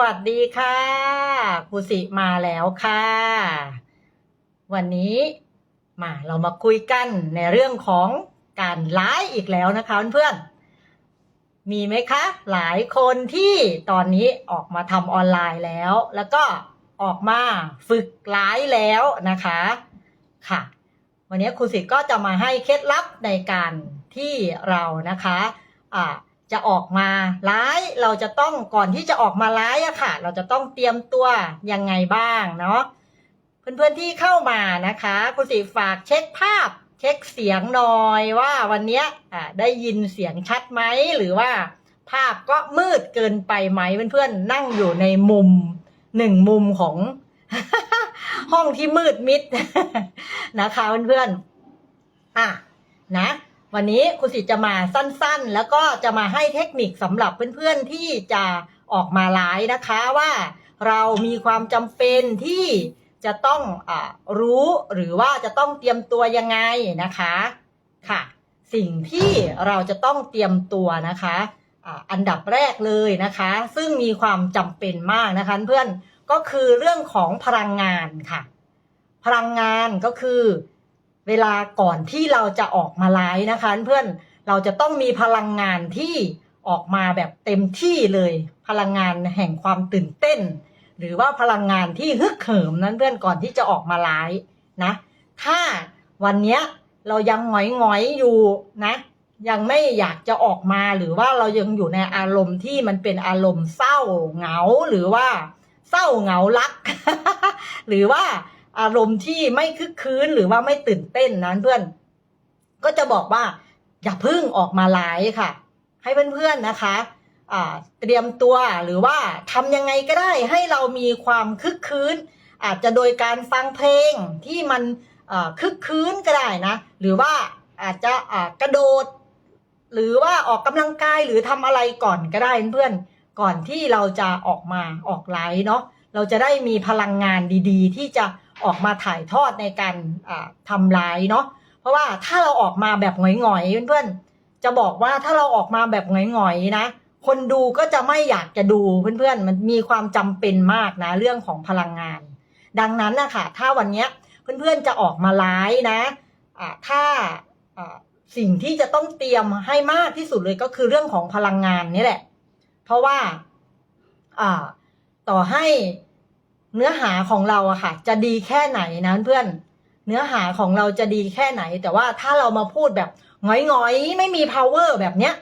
วัสดีค่ะครูสิมาแล้วค่ะ วันนี้มาเรามาคุยกันในเรื่องของการไลฟ์อีกแล้วนะคะเพื่อนๆมีไหมคะ หลายคนที่ตอนนี้ออกมาทำออนไลน์แล้ว แล้วก็ออกมาฝึกไลฟ์แล้วนะคะค่ะ วันนี้ครูสิก็จะมาให้เคล็ดลับในการที่เรานะคะอ่า จะออกมาไลฟ์เราจะต้องก่อนที่จะออกมาไลฟ์อะค่ะ เราจะต้องเตรียมตัวยังไงบ้างเนาะเพื่อนๆที่เข้ามานะคะคุณสิฝากเช็คภาพ เช็คเสียงหน่อยว่าวันเนี้ยได้ยินเสียงชัดไหมหรือว่า ภาพก็มืดเกินไปไหมเพื่อนๆนั่งอยู่ในมุมหนึ่งมุมของห้องที่มืดมิดนะคะเพื่อนๆอะนะ วันนี้คุณสิจะมาสั้นๆ แล้วก็จะมาให้เทคนิคสำหรับเพื่อนๆที่จะออกมาไลฟ์นะคะว่าเรามีความจำเป็นที่จะต้องอรู้หรือว่าจะต้องเตรียมตัวยังไงนะคะค่ะ สิ่งที่เราจะต้องเตรียมตัวนะคะอันดับแรกเลยนะคะ ซึ่งมีความจำเป็นมากนะคะเพื่อนก็คือเรื่องของพลังงานค่ะ พลังงานก็คือ เวลาก่อนที่เราจะออกมาไลฟ์นะคะ เพื่อนเราจะต้องมีพลังงานที่ออกมาแบบเต็มที่เลย พลังงานแห่งความตื่นเต้น หรือว่าพลังงานที่ฮึกเหิมนั้นเพื่อนก่อนที่จะออกมาไลฟ์นะ ถ้าวันเนี้ยเรายังหงอยหงอยอยู่นะ ยังไม่อยากจะออกมาหรือว่าเรายังอยู่ในอารมณ์ที่มันเป็นอารมณ์เศร้าเหงาหรือว่าเศร้าเหงารัก หรือว่า อารมณ์ที่ไม่คึกคืนหรือว่าไม่ตื่นเต้นนั้นเพื่อน ก็จะบอกว่า อย่าพึ่งออกมาไลฟ์ค่ะ ให้เพื่อนๆนะคะเตรียมตัวหรือว่าทำยังไงก็ได้ให้เรามีความคึกคืนอาจจะโดยการฟังเพลงที่มันคึกคืนก็ได้นะ หรือว่าอาจจะกระโดด หรือว่าออกกำลังกายหรือทำอะไรก่อนก็ได้เพื่อนก่อนที่เราจะออกมาออกไลฟ์เนาะ เราจะได้มีพลังงานดีๆ ที่จะออกมาถ่ายทอดในการทำไลฟ์เนาะเพราะว่าถ้าเราออกมาแบบหงอยๆเพื่อนๆจะบอกว่าถ้าเราออกมาแบบหงอยๆนะ คนดูก็จะไม่อยากจะดูเพื่อนๆมันมีความจำเป็นมากนะเรื่องของพลังงาน ดังนั้นนะคะถ้าวันนี้เพื่อนๆจะออกมาไลฟ์นะอ่าถ้าอ่าสิ่งที่จะต้องเตรียมให้มากที่สุดเลยก็คือเรื่องของพลังงานนี่แหละ เพราะว่า อ่า ต่อให้เนื้อหาของเราอะค่ะ จะดีแค่ไหนนะเพื่อน เนื้อหาของเราจะดีแค่ไหน แต่ว่าถ้าเรามาพูดแบบหงอยๆ ไม่มี power แบบเนี้ย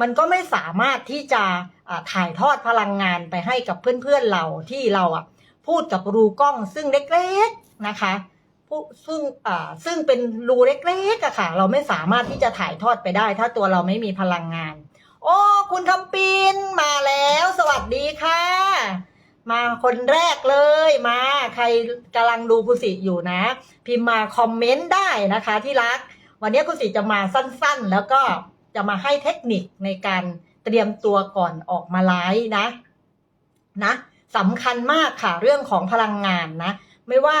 มันก็ไม่สามารถที่จะถ่ายทอดพลังงานไปให้กับเพื่อนๆเราที่เราอะพูดกับรูกล้องซึ่งเล็กๆนะคะซึ่งซึ่งเป็นรูเล็กๆอะค่ะ เราไม่สามารถที่จะถ่ายทอดไปได้ ถ้าตัวเราไม่มีพลังงาน โอ้ คุณคำปินมาแล้ว สวัสดีค่ะ มาคนแรกเลยมาใครกำลังดูคุณสิอยู่นะ พิมพ์มาคอมเมนต์ได้นะคะที่รัก วันนี้คุณสิจะมาสั้นๆ แล้วก็จะมาให้เทคนิคในการเตรียมตัวก่อนออกมาไลฟ์นะนะสำคัญมากค่ะเรื่องของพลังงานนะ ไม่ว่า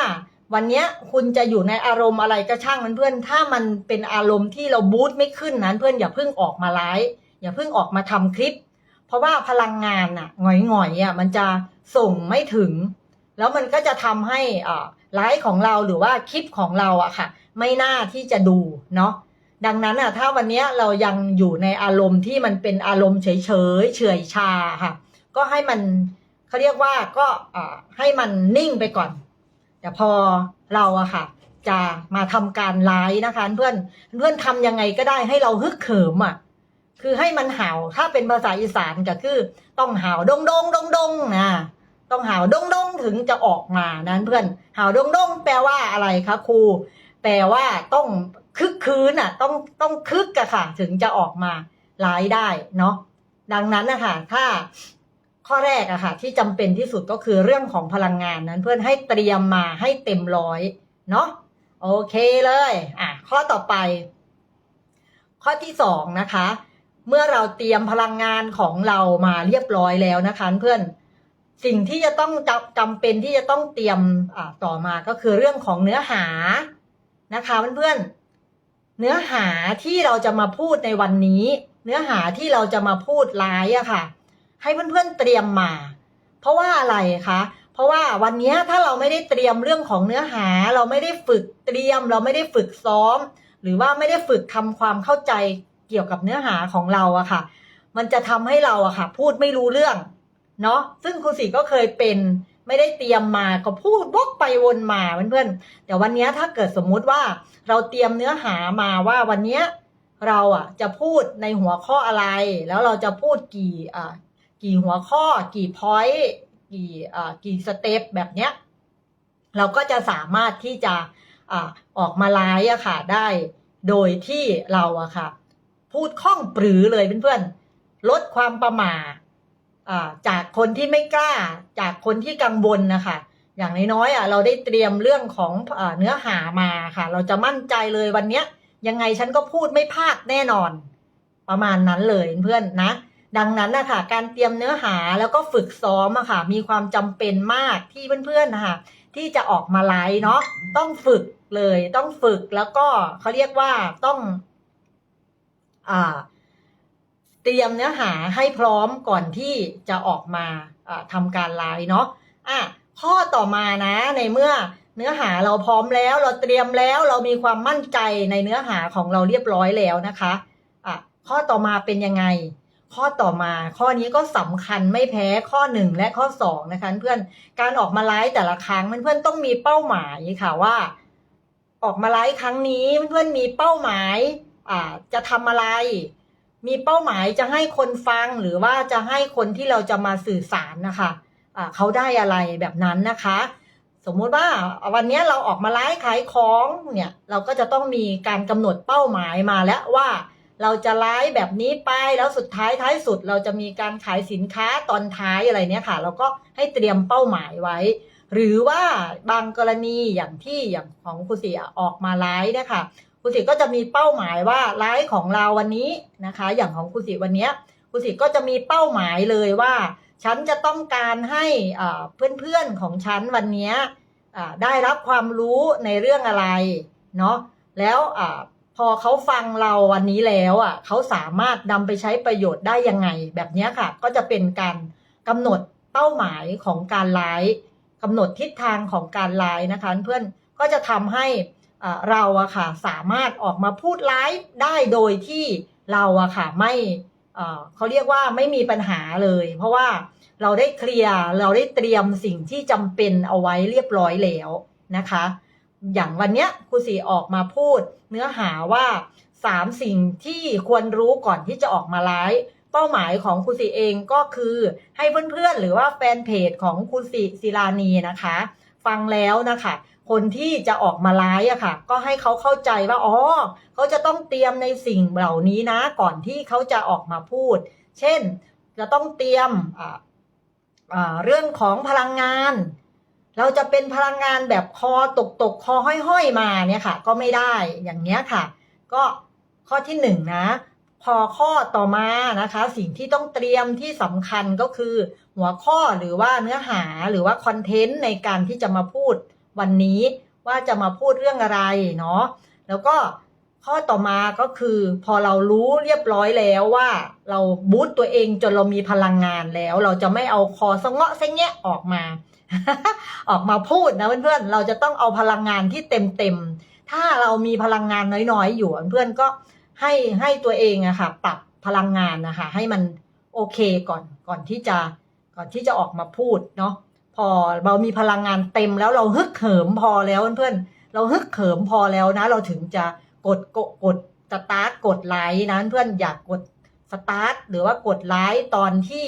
วันนี้คุณจะอยู่ในอารมณ์อะไรก็ช่างมันเพื่อนถ้ามันเป็นอารมณ์ที่เราบูตไม่ขึ้นนั้นเพื่อนอย่าเพิ่งออกมาไลฟ์อย่าเพิ่งออกมาทำคลิป เพราะว่าพลังงานอะหงอยๆอะมันจะ ส่งไม่ถึง แล้วมันก็จะทำให้อ่าไลฟ์ของเราหรือว่าคลิปของเราอะค่ะ ไม่น่าที่จะดูเนาะดังนั้นอะถ้าวันนี้เรายังอยู่ในอารมณ์ที่มันเป็นอารมณ์เฉยๆเฉยชาค่ะ ก็ให้มันเขาเรียกว่าก็ให้มันนิ่งไปก่อน แต่พอเราอะค่ะ จะมาทำการไลฟ์นะคะ เพื่อนเพื่อนทำยังไงก็ได้ให้เราฮึกเหิมอะ คือให้มันเห่าถ้าเป็นภาษาอีสานก็คือ ต้องเห่าดงดงดงดงนะต้องเห่าดงดงถึงจะออกมานั้นเพื่อนเห่าดงดงแปลว่าอะไรคะครูแปลว่าต้องคึกคืนอะ ต้องต้องคึกอะค่ะ ถึงจะออกมาไลฟ์ได้เนาะดังนั้นนะคะถ้าข้อแรกอะค่ะ ที่จำเป็นที่สุดก็คือเรื่องของพลังงานนั้น เพื่อนให้เตรียมมาให้เต็มร้อยเนาะโอเคเลย อะ ข้อต่อไป ข้อที่สองนะคะ เมื่อเราเตรียมพลังงานของเรามาเรียบร้อยแล้วนะคะเพื่อนสิ่งที่จะต้องจำจำเป็นที่จะต้องเตรียมต่อมาก็คือเรื่องของเนื้อหานะคะเพื่อนๆเนื้อหาที่เราจะมาพูดในวันนี้ เนื้อหาที่เราจะมาพูดไลฟ์อะค่ะ ให้เพื่อนๆเตรียมมา เพราะว่าอะไรคะเพราะว่าวันนี้ถ้าเราไม่ได้เตรียมเรื่องของเนื้อหา เราไม่ได้ฝึกเตรียม เราไม่ได้ฝึกซ้อม หรือว่าไม่ได้ฝึกทำความเข้าใจ เกี่ยวกับเนื้อหาของเราอะค่ะ มันจะทำให้เราอะค่ะ พูดไม่รู้เรื่อง เนาะซึ่งครูสีก็เคยเป็นไม่ได้เตรียมมาก็พูดวกไปวนมาเพื่อนๆแต่วันนี้ถ้าเกิดสมมุติว่าเราเตรียมเนื้อหามาว่าวันนี้เราอะจะพูดในหัวข้ออะไร แล้วเราจะพูดกี่อ่ากี่หัวข้อ กี่พอยต์กี่อ่ากี่สเต็ปแบบเนี้ยเราก็จะสามารถที่จะอ่าออกมาไลฟ์อะค่ะได้โดยที่เราอะค่ะ พูดคล่องปรือเลยเพื่อนๆลดความประมา่าจากคนที่ไม่กล้า จากคนที่กังวลนะคะอย่างน้อยๆอะเราได้เตรียมเรื่องของอเนื้อหามาค่ะ เราจะมั่นใจเลยวันเนี้ยยังไงฉันก็พูดไม่พลาดแน่นอน ประมาณนั้นเลยเพื่อนนะ ดังนั้นนะคะการเตรียมเนื้อหาแล้วก็ฝึกซ้อมอะค่ะ มีความจำเป็นมากที่เพื่อนๆนะคะที่จะออกมาไลฟ์เนาะต้องฝึกเลย ต้องฝึกแล้วก็เขาเรียกว่าต้อง เตรียมเนื้อหาให้พร้อมก่อนที่จะออกมาอ่าทำการไลฟ์เนาะอะข้อต่อมานะในเมื่อเนื้อหาเราพร้อมแล้ว เราเตรียมแล้วเรามีความมั่นใจในเนื้อหาของเราเรียบร้อยแล้วนะคะอะข้อต่อมาเป็นยังไง ข้อต่อมาข้อนี้ก็สำคัญไม่แพ้ข้อหนึ่งและข้อสองนะคะเพื่อนการออกมาไลฟ์แต่ละครั้งเพื่อนต้องมีเป้าหมายค่ะว่า ออกมาไลฟ์ครั้งนี้เพื่อนมีเป้าหมาย จะทำอะไร มีเป้าหมายจะให้คนฟังหรือว่าจะให้คนที่เราจะมาสื่อสารนะคะอ่าเขาได้อะไรแบบนั้นนะคะ สมมุติว่าวันนี้เราออกมาไลฟ์ขายของเนี่ยเราก็จะต้องมีการกำหนดเป้าหมายมาแล้วว่าเราจะไลฟ์แบบนี้ไปแล้วสุดท้ายท้ายสุดเราจะมีการขายสินค้าตอนท้ายอะไรเนี่ยค่ะ เราก็ให้เตรียมเป้าหมายไว้ หรือว่าบางกรณีอย่างที่อย่างของคุณเสียออกมาไลฟ์เนี่ยค่ะ คุณสียก็จะมีเป้าหมายว่าไลฟ์ของเราวันนี้นะคะ อย่างของคุณสียวันนี้คุณสียก็จะมีเป้าหมายเลยว่า ฉันจะต้องการให้เพื่อนๆของฉันวันนี้ได้รับความรู้ในเรื่องอะไรเนาะแล้วอพอเขาฟังเราวันนี้แล้วอะเขาสามารถนำไปใช้ประโยชน์ได้ยังไง แบบนี้ค่ะ ก็จะเป็นการกำหนดเป้าหมายของการไลฟ์กำหนดทิศทางของการไลฟ์นะคะ เพื่อนก็จะทำให้ เราอะค่ะสามารถออกมาพูดไลฟ์ได้โดยที่เราอะค่ะไม่เขาเรียกว่าไม่มีปัญหาเลย เพราะว่าเราได้เคลียร์เราได้เตรียมสิ่งที่จำเป็นเอาไว้เรียบร้อยแล้วนะคะ อย่างวันเนี้ยครูสีออกมาพูดเนื้อหาว่าสามสิ่งที่ควรรู้ก่อนที่จะออกมาไลฟ์เป้าหมายของครูสีเองก็คือให้เพื่อนๆหรือว่าแฟนเพจของครูสีศิลานีนะคะ ฟังแล้วนะคะ คนที่จะออกมาไลฟ์อะค่ะ ก็ให้เขาเข้าใจว่าอ๋อเขาจะต้องเตรียมในสิ่งเหล่านี้นะ ก่อนที่เขาจะออกมาพูด เช่น จะต้องเตรียมเรื่องของพลังงาน เราจะเป็นพลังงานแบบคอตกตกๆคอห้อยๆมาเนี่ยค่ะ ก็ไม่ได้อย่างเนี้ยค่ะ ก็ข้อที่หนึ่งนะ พอข้อต่อมานะคะ สิ่งที่ต้องเตรียมที่สำคัญก็คือ หัวข้อหรือว่าเนื้อหาหรือว่าคอนเทนต์ในการที่จะมาพูด วันนี้ว่าจะมาพูดเรื่องอะไรเนาะแล้วก็ข้อต่อมาก็คือพอเรารู้เรียบร้อยแล้วว่า เราบูตตัวเองจนเรามีพลังงานแล้ว เราจะไม่เอาคอสะเงาะเสะแงะออกมา ออกมาพูดนะเพื่อนๆเราจะต้องเอาพลังงานที่เต็มๆถ้าเรามีพลังงานน้อยๆ อยู่เพื่อนๆก็ให้ให้ตัวเองอะค่ะปรับพลังงานนะคะให้มันโอเคก่อนก่อนที่จะก่อนที่จะออกมาพูดเนาะ พอเรามีพลังงานเต็มแล้วเราฮึกเหิมพอแล้วเพื่อนๆเราฮึกเหิมพอแล้วนะ เราถึงจะกดกดกดสตาร์ทกดไลค์นะเพื่อนอยากกดสตาร์ทหรือว่ากดไลค์ตอนที่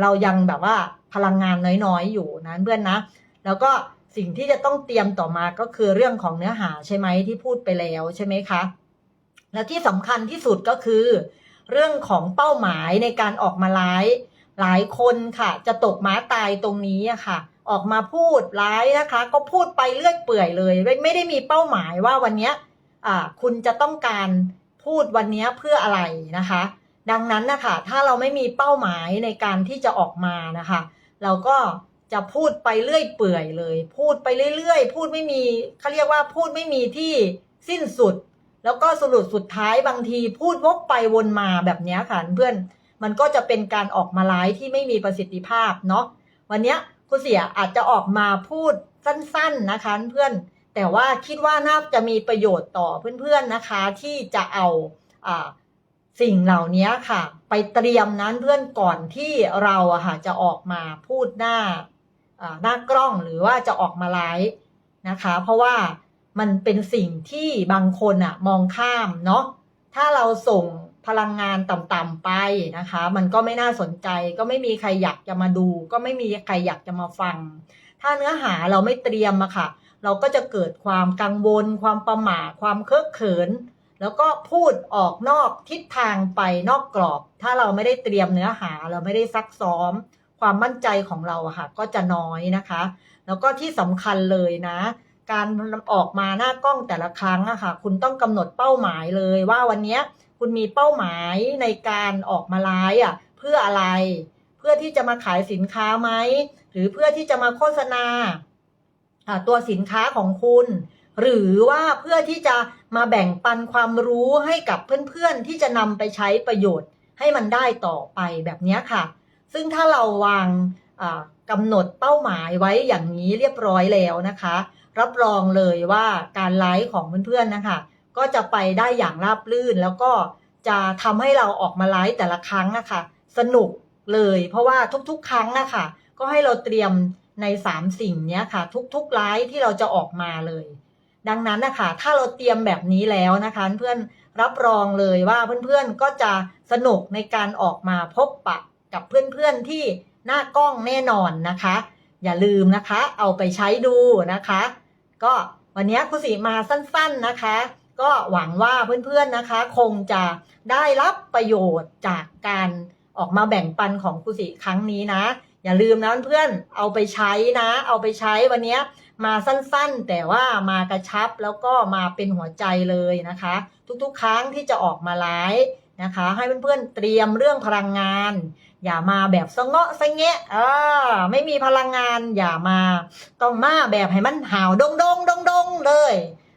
เรายังแบบว่าพลังงานน้อยๆอยู่นะเพื่อนนะ แล้วก็สิ่งที่จะต้องเตรียมต่อมาก็คือเรื่องของเนื้อหาใช่ไหมที่พูดไปแล้วใช่ไหมคะ และที่สำคัญที่สุดก็คือ เรื่องของเป้าหมายในการออกมาไลฟ์ หลายคนค่ะ จะตกม้าตายตรงนี้อะค่ะ ออกมาพูดร้ายนะคะ ก็พูดไปเลื่อยเปื่อยเลย ไม่ได้มีเป้าหมายว่าวันนี้คุณจะต้องการพูดวันนี้เพื่ออะไรนะคะ ดังนั้นนะคะถ้าเราไม่มีเป้าหมายในการที่จะออกมานะคะ เราก็จะพูดไปเรื่อยเปื่อยเลย พูดไปเรื่อยๆ พูดไม่มีเขาเรียกว่าพูดไม่มีที่สิ้นสุด แล้วก็สรุปสุดท้ายบางทีพูดวกไปวนมาแบบนี้ค่ะเพื่อน มันก็จะเป็นการออกมาไลฟ์ที่ไม่มีประสิทธิภาพเนาะวันนี้ครูเสียอาจจะออกมาพูดสั้นๆนะคะเพื่อนแต่ว่าคิดว่าน่าจะมีประโยชน์ต่อเพื่อนๆนะคะ ที่จะเอาอ่าสิ่งเหล่านี้ค่ะ ไปเตรียมนั้นเพื่อนก่อนที่เราอะค่ะจะออกมาพูดหน้าหน้ากล้องหรือว่าจะออกมาไลฟ์นะคะ เพราะว่ามันเป็นสิ่งที่บางคนอะมองข้ามเนาะถ้าเราส่ง พลังงานต่ำๆไปนะคะ มันก็ไม่น่าสนใจ ก็ไม่มีใครอยากจะมาดู ก็ไม่มีใครอยากจะมาฟัง ถ้าเนื้อหาเราไม่เตรียมอะค่ะ เราก็จะเกิดความกังวล ความประหม่าความเคอะเขิน แล้วก็พูดออกนอกทิศทางไปนอกกรอบ ถ้าเราไม่ได้เตรียมเนื้อหา เราไม่ได้ซักซ้อม ความมั่นใจของเราอะค่ะ ก็จะน้อยนะคะ แล้วก็ที่สำคัญเลยนะการออกมาหน้ากล้องแต่ละครั้งอะค่ะ คุณต้องกำหนดเป้าหมายเลยว่าวันนี้ คุณมีเป้าหมายในการออกมาไลฟ์อะเพื่ออะไร เพื่อที่จะมาขายสินค้าไหมหรือเพื่อที่จะมาโฆษณาตัวสินค้าของคุณ หรือว่าเพื่อที่จะมาแบ่งปันความรู้ให้กับเพื่อนๆ ที่จะนำไปใช้ประโยชน์ให้มันได้ต่อไปแบบนี้ค่ะ ซึ่งถ้าเราวางกำหนดเป้าหมายไว้อย่างนี้เรียบร้อยแล้วนะคะ รับรองเลยว่าการไลฟ์ของเพื่อนๆนะคะ ก็จะไปได้อย่างราบรื่น แล้วก็จะทำให้เราออกมาไลฟ์แต่ละครั้งนะคะสนุกเลย เพราะว่าทุกๆ ครั้งนะคะก็ให้เราเตรียมใน 3 สิ่งนี้ค่ะ ทุกๆไลฟ์ที่เราจะออกมาเลย ดังนั้นนะคะถ้าเราเตรียมแบบนี้แล้วนะคะ เพื่อนรับรองเลยว่าเพื่อนๆก็จะสนุกในการออกมาพบปะกับเพื่อนๆที่หน้ากล้องแน่นอนนะคะ อย่าลืมนะคะ เอาไปใช้ดูนะคะ ก็วันนี้ครูสีมาสั้น ๆนะคะ ก็หวังว่าเพื่อนๆนะคะ คงจะได้รับประโยชน์จากการออกมาแบ่งปันของครูสีครั้งนี้นะ อย่าลืมนะเพื่อนๆเอาไปใช้นะ เอาไปใช้วันนี้มาสั้นๆ แต่ว่ามากระชับแล้วก็มาเป็นหัวใจเลยนะคะ ทุกๆ ครั้งที่จะออกมาไลฟ์นะคะ ให้เพื่อนๆเตรียมเรื่องพลังงาน อย่ามาแบบสะเงาะสะแงะอ่าไม่มีพลังงานอย่ามาต้องมาแบบให้มันหาวดงดงดงดงเลย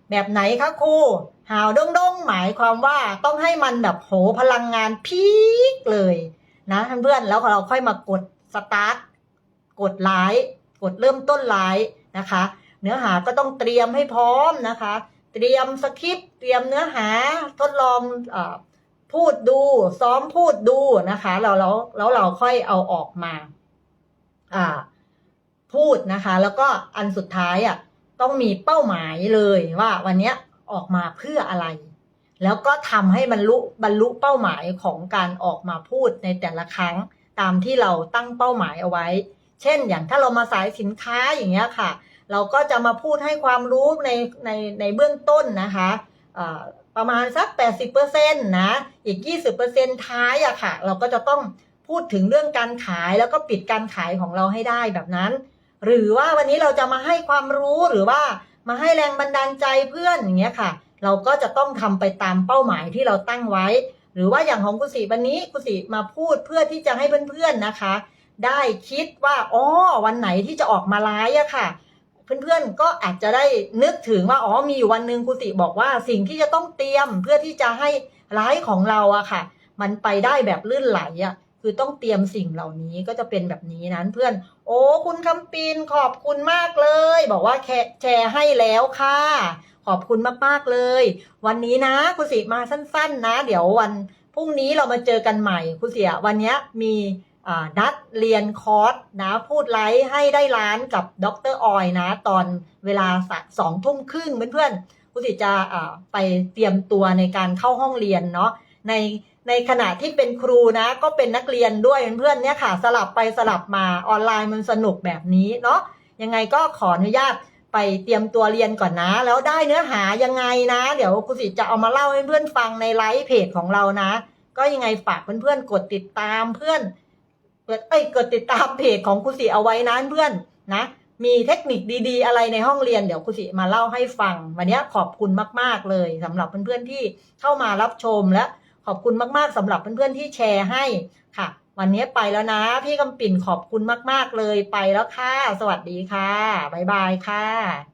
แบบไหนคะครู หาวดงดงหมายความว่าต้องให้มันแบบโหพลังงานพีคเลยนะเพื่อนๆแล้วเราค่อยมากดสตาร์ทกดไลค์กดเริ่มต้นไลค์นะคะ เนื้อหาก็ต้องเตรียมให้พร้อมนะคะ เตรียมสคริปต์เตรียมเนื้อหาทดลองอพูดดู ซ้อมพูดดูนะคะแล้วแล้วแล้วเราค่อยเอาออกมาอ่าพูดนะคะ แล้วก็อันสุดท้ายอะต้องมีเป้าหมายเลยว่าวันเนี้ย ออกมาเพื่ออะไร แล้วก็ทำให้บรรลุบรรลุเป้าหมายของการออกมาพูดในแต่ละครั้งตามที่เราตั้งเป้าหมายเอาไว้ เช่น อย่างถ้าเรามาสายสินค้าอย่างเงี้ยค่ะ เราก็จะมาพูดให้ความรู้ในในในเบื้องต้นนะคะประมาณสัก 80%นะ อีก 20%ท้ายอะค่ะ เราก็จะต้องพูดถึงเรื่องการขายแล้วก็ปิดการขายของเราให้ได้แบบนั้น หรือว่าวันนี้เราจะมาให้ความรู้หรือว่า มาให้แรงบันดาลใจเพื่อนอย่างเงี้ยค่ะ เราก็จะต้องทำไปตามเป้าหมายที่เราตั้งไว้ หรือว่าอย่างของกุศิวันนี้กุศิมาพูดเพื่อที่จะให้เพื่อนๆนะคะ ได้คิดว่าอ๋อวันไหนที่จะออกมาไลฟ์อะค่ะ เพื่อนๆก็อาจจะได้นึกถึงว่าอ๋อมีอยู่วันหนึ่งครูติบอกว่าสิ่งที่จะต้องเตรียมเพื่อที่จะให้ไลฟ์ของเราอะค่ะ มันไปได้แบบลื่นไหลอะ คือต้องเตรียมสิ่งเหล่านี้ก็จะเป็นแบบนี้นั้นเพื่อน โอ้ คุณคำปีนขอบคุณมากเลย บอกว่าแชร์ให้แล้วค่ะ ขอบคุณมากๆเลย วันนี้นะครูสิมาสั้น ๆ นะ เดี๋ยววันพรุ่งนี้เรามาเจอกันใหม่ครูเสียวันนี้มีนัดเรียนคอร์สนะพูดไลฟ์ให้ได้ล้านกับดรออยนะ ตอนเวลาสองทุ่มครึ่งเพื่อนๆผู้สิจะไปเตรียมตัวในการเข้าห้องเรียนเนาะใน ในขณะที่เป็นครูนะ ก็เป็นนักเรียนด้วยเพื่อนๆเนี่ยค่ะ สลับไปสลับมาออนไลน์มันสนุกแบบนี้เนาะยังไงก็ขออนุญาตไปเตรียมตัวเรียนก่อนนะ แล้วได้เนื้อหายังไงนะ เดี๋ยวครูสิจะเอามาเล่าให้เพื่อนฟังในไลฟ์เพจของเรานะ ก็ยังไงฝากเพื่อนๆกดติดตามเพื่อนเกิดเอ้ยกดติดตามเพจของครูสิเอาไว้นะเพื่อนนะ มีเทคนิคดีๆ อะไรในห้องเรียนเดี๋ยวครูสิมาเล่าให้ฟัง วันนี้ขอบคุณมากๆเลยสำหรับเพื่อนๆที่เข้ามารับชมและ อบคุณมากๆสำหรับเพื่อนๆที่แชร์ให้ค่ะ วันนี้ไปแล้วนะ พี่กำปิ่นขอบคุณมาก ๆเลยไปแล้วค่ะ สวัสดีค่ะ บ๊ายบายค่ะ